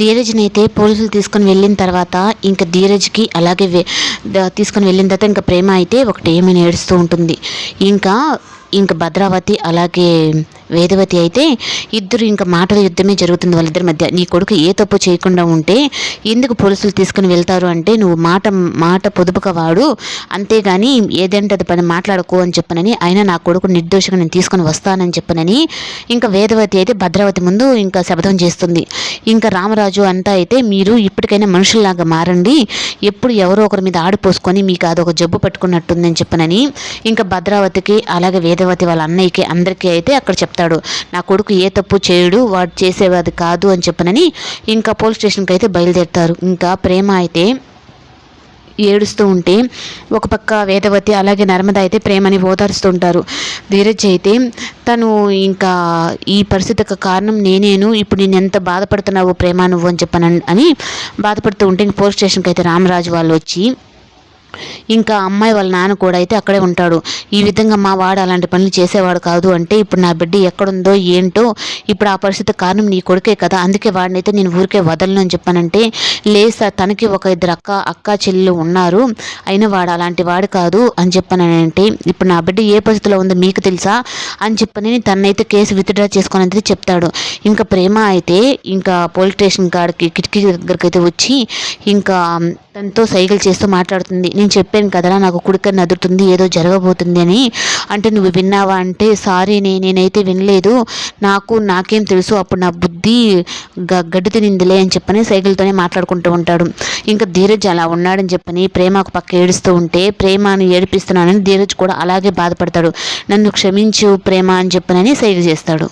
ధీరజ్ని అయితే పోలీసులు తీసుకొని వెళ్ళిన తర్వాత ఇంకా ధీరజ్కి అలాగే తీసుకొని వెళ్ళిన తర్వాత ఇంకా ప్రేమ అయితే ఒకటి ఏమైనా ఏడుస్తూ ఉంటుంది. ఇంకా ఇంకా భద్రావతి అలాగే వేదవతి అయితే ఇద్దరు ఇంకా మాటల యుద్ధమే జరుగుతుంది వాళ్ళిద్దరి మధ్య. నీ కొడుకు ఏ తప్పు చేయకుండా ఉంటే ఎందుకు పోలీసులు తీసుకుని వెళ్తారు అంటే నువ్వు మాట మాట పొదుపుగా వాడు అంతేగాని ఏదంటే అది పని మాట్లాడుకో అని చెప్పనని అయినా నా కొడుకు నిర్దోషంగా నేను తీసుకొని వస్తానని చెప్పనని ఇంకా వేదవతి అయితే భద్రావతి ముందు ఇంకా శపథం చేస్తుంది. ఇంకా రామరాజు అంతా అయితే మీరు ఇప్పటికైనా మనుషుల్లాగా మారండి. ఎప్పుడు ఎవరో ఒకరి మీద ఆడిపోసుకొని మీకు అదొక జబ్బు పట్టుకున్నట్టుందని చెప్పనని ఇంకా భద్రావతికి అలాగే వేదవతి వాళ్ళ అన్నయ్యకి అందరికీ అయితే అక్కడ చెప్తాడు. నా కొడుకు ఏ తప్పు చేయడు వాడు చేసేవాది కాదు అని చెప్పనని ఇంకా పోలీస్ స్టేషన్కి అయితే బయలుదేరుతారు. ఇంకా ప్రేమ అయితే ఏడుస్తూ ఉంటే ఒక పక్క వేదవతి అలాగే నర్మద అయితే ప్రేమని ఓదారుస్తుంటారు ధీరజ్ అయితే తను ఇంకా ఈ పరిస్థితికి కారణం నేనేను. ఇప్పుడు నేను ఎంత బాధపడుతున్నావు ప్రేమ నువ్వు అని చెప్పను అని బాధపడుతూ ఉంటే ఇంక పోలీస్ స్టేషన్కి అయితే రామరాజు వాళ్ళు వచ్చి ఇంకా అమ్మాయి వాళ్ళ నాన్న కూడా అయితే అక్కడే ఉంటాడు. ఈ విధంగా మా వాడు అలాంటి పనులు చేసేవాడు కాదు అంటే ఇప్పుడు నా బిడ్డ ఎక్కడుందో ఏంటో ఇప్పుడు ఆ పరిస్థితి కారణం నీ కొడుకే కదా. అందుకే వాడినైతే నేను ఊరికే వదలను అని చెప్పానంటే లేసా సార్ తనకి ఒక ఇద్దరు అక్క అక్క చెల్లెలు ఉన్నారు. అయినా వాడు అలాంటి వాడు కాదు అని చెప్పానంటే ఇప్పుడు నా బిడ్డ ఏ పరిస్థితిలో ఉందో మీకు తెలుసా? అని చెప్పని తనైతే కేసు విత్డ్రా చేసుకొని అయితే చెప్తాడు. ఇంకా ప్రేమ అయితే ఇంకా పోలీస్ స్టేషన్ కాడికి కిటికీ దగ్గరికి అయితే వచ్చి ఇంకా తనతో సైకిల్ చేస్తూ మాట్లాడుతుంది. నేను చెప్పాను కదరా నాకు కుడికన్ను అదురుతుంది ఏదో జరగబోతుంది అని. అంటే నువ్వు విన్నావా అంటే సారీ నే నేనైతే వినలేదు. నాకు నాకేం తెలుసు అప్పుడు నా బుద్ధి గ గడ్డి తినిందిలే అని చెప్పని సైకిల్తోనే మాట్లాడుకుంటూ ఉంటాడు. ఇంకా ధీరజ్ అలా ఉన్నాడని చెప్పని ప్రేమకు పక్క ఏడుస్తూ ఉంటే ప్రేమను ఏడిపిస్తున్నానని ధీరజ్ కూడా అలాగే బాధపడతాడు. నన్ను క్షమించు ప్రేమ అని చెప్పనని సైకిల్ చేస్తాడు.